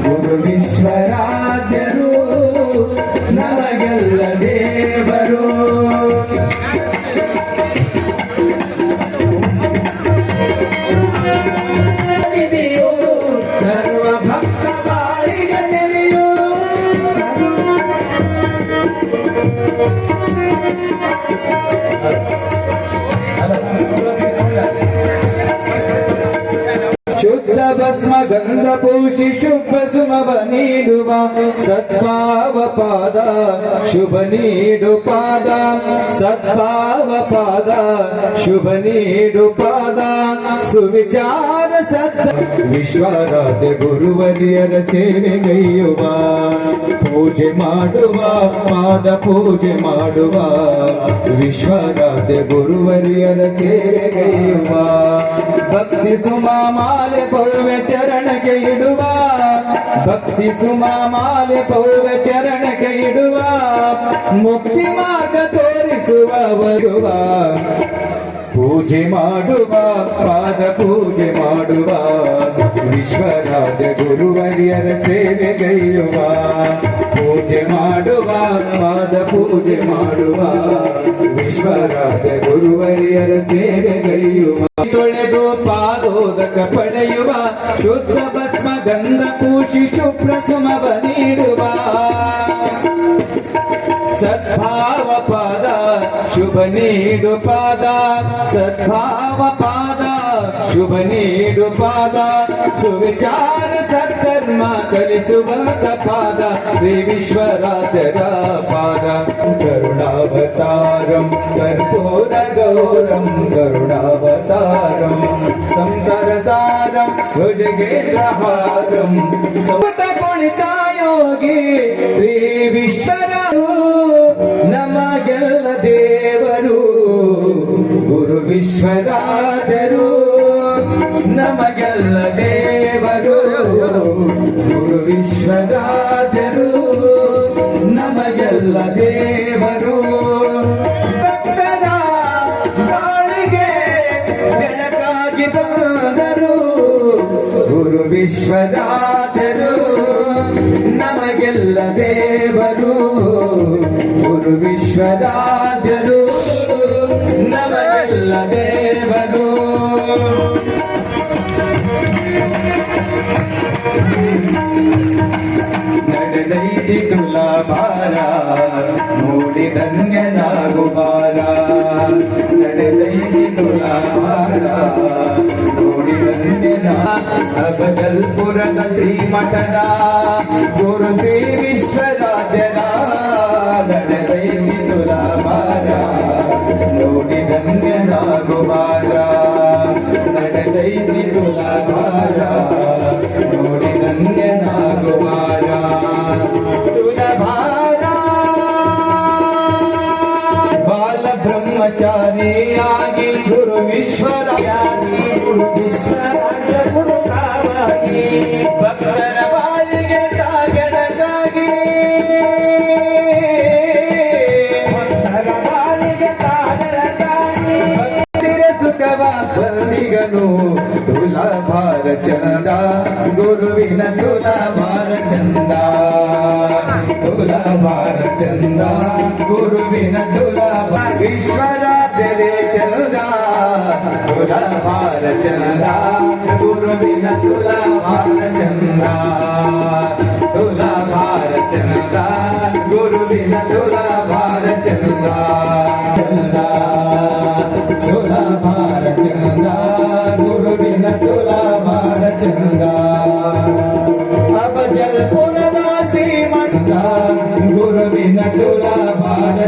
ಗುರು ಭಸ್ಮ ಗಂಧ ಪೂಷಿ ಶುಭ ಸುಮವ ನೀಡುವ ಸದ್ಭಾವ ಪಾದ, ಶುಭ ನೀಡು ಪಾದ, ಸದ್ಭಾವ ಪಾದ, ಶುಭ ನೀಡು ಪಾದ, ಸುವಿಚಾರ ಸತ್ತ ವಿಶ್ವರಾಧ ಗುರುವರಿಯರ ಸೇವೆಗೈಯುವ ಪೂಜೆ ಮಾಡುವ, ಪಾದ ಪೂಜೆ ಮಾಡುವ, ವಿಶ್ವರಾಧ್ಯ ಗುರುವರಿಯರ ಸೇವೆಗೈಯುವ ಭಕ್ತಿ ಸುಮಾ ಮಾಲೆ ಪೌವೆ ಚರಣಕ್ಕೆ ಇಡುವ, ಭಕ್ತಿ ಸುಮಾ ಮಾಲೆ ಪೌವೆ ಚರಣಕ್ಕೆ ಇಡುವ, ಮುಕ್ತಿ ಮಾರ್ಗ ತೋರಿಸುವ ಬರುವ ಪೂಜೆ ಮಾಡುವ, ಪಾದ ಪೂಜೆ ಮಾಡುವ ವಿಶ್ವರಾಜ ಗುರುವರಿಯರ ಸೇವೆಗೈಯುವ ಪೂಜೆ ಮಾಡುವ, ಪಾದ ಪೂಜೆ ಮಾಡುವ ವಿಶ್ವರಾಜ ಗುರುವರಿಯರ ಸೇವೆಗೈಯುವ ತೊಳೆದು ಪಾದೋದಕ ಪಡೆಯುವ, ಶುದ್ಧ ಭಸ್ಮ ಗಂಧ ಪೂಷಿ ಶುಭ್ರ ಸುಮವ ನೀಡುವ. ಸದ್ಭಾವ ಶುಭ ನೀಡು ಪಾದ, ಸದ್ಭಾವ ಪಾದ. ಶುಭ ನೀಡು ಪಾದ, ಸುವಿಚಾರ ಸದ್ಧರ್ಮ ಕಲಿಸುವಂತ ಪಾದ. ಶ್ರೀ ವಿಶ್ವರಾಜರ ಪಾದ. ಕರುಣಾವತಾರಂ, ಕರ್ಪೂರ ಗೌರಂ, ಕರುಣಾವತಾರಂ. ಸಂಸಾರ ಸಾರಂ ಭುಜಗೇಂದ್ರಹಾರಂ ಸಮತ ಕುಣಿತ ಯೋಗಿ, ಶ್ರೀ ವಿಶ್ವರಾರು ನಮಗೆಲ್ಲ ಗುರು ವಿಶ್ವರಾಜರು ನಮಗೆಲ್ಲ ದೇವರು. ಗುರು ವಿಶ್ವದಾದರು, ನಮಗೆಲ್ಲ ದೇವರು. ಭಕ್ತರ ಬೆಳಕಾಗಿ ಬಂದರು. ಗುರು ವಿಶ್ವರಾಜರು ನಮಗೆಲ್ಲ ದೇವರು. ಗುರು ವಿಶ್ವರಾಜರು ನಮಗೆಲ್ಲ ದೇವರು ನಡೆದೈತಿ ತುಲಾಭಾರ ನೋಡಿ ಧನ್ಯನಾಗು ಬಾರ ನಡೆದೈತಿ ತುಲಾಭಾರ ನೋಡಿ ಧನ್ಯನ ಅಗಜಲ್ಪುರದ ಶ್ರೀಮಠದ ಗುರು ಶ್ರೀ ವಿಶ್ವರಾಜರ ನಡೆದೈತಿ ತುಲಾಭಾರ ನೋಡಿ ಧನ್ಯನಾಗು ಬಾರ ನಡೆದೈತಿ ತುಲಾಭಾರ ನೋಡಿ ಧನ್ಯನಾಗುವಾರ ತುಲಭಾರ ಬಾಲ ಬ್ರಹ್ಮಚಾರಿಯಾಗಿ ಗುರು ವಿಶ್ವರಾಗಿ ಗುರು ವಿಶ್ವರಾಜ ಸುಡುತ್ತಾವಾಗಿ ಗುರುವಿನ ತುಲಾಭಾರ ಚಂದ ತುಲಾಭಾರ ಚಂದ ಗುರುವಿನ ತುಲಾಭಾರ ವಿಶ್ವರಾತ್ರಿ ಚಂದ ತುಲಾಭಾರ ಚಂದ ಗುರುವಿನ ತುಲಾಭಾರ ಚಂದ ತುಲಾಭಾರ ಚಂದ ಗುರುವಿನ ತುಲಾಭಾರ ಚಂದ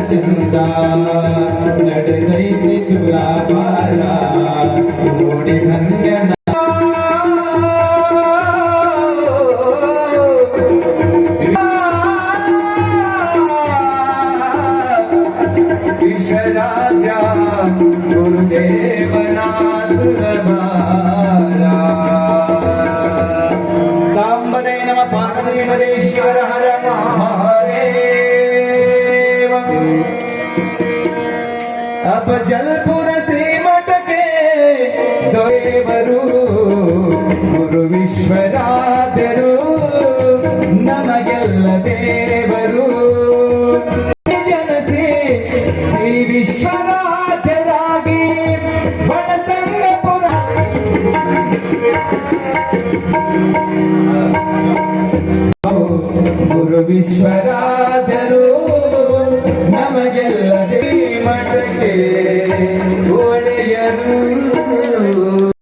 నచ్చుతా ಅಪ ಜಲ್ಪುರ ಶ್ರೀಮಠಕ್ಕೆ ದೇವರು ಗುರು ವಿಶ್ವರಾದರು ನಮಗೆಲ್ಲ ದೇವರು ಜನಸಿ ಶ್ರೀ ವಿಶ್ವರಾಜರಾಗಿ ಬಡಸಂಗಪುರ ಗುರು ವಿಶ್ವರಾದರು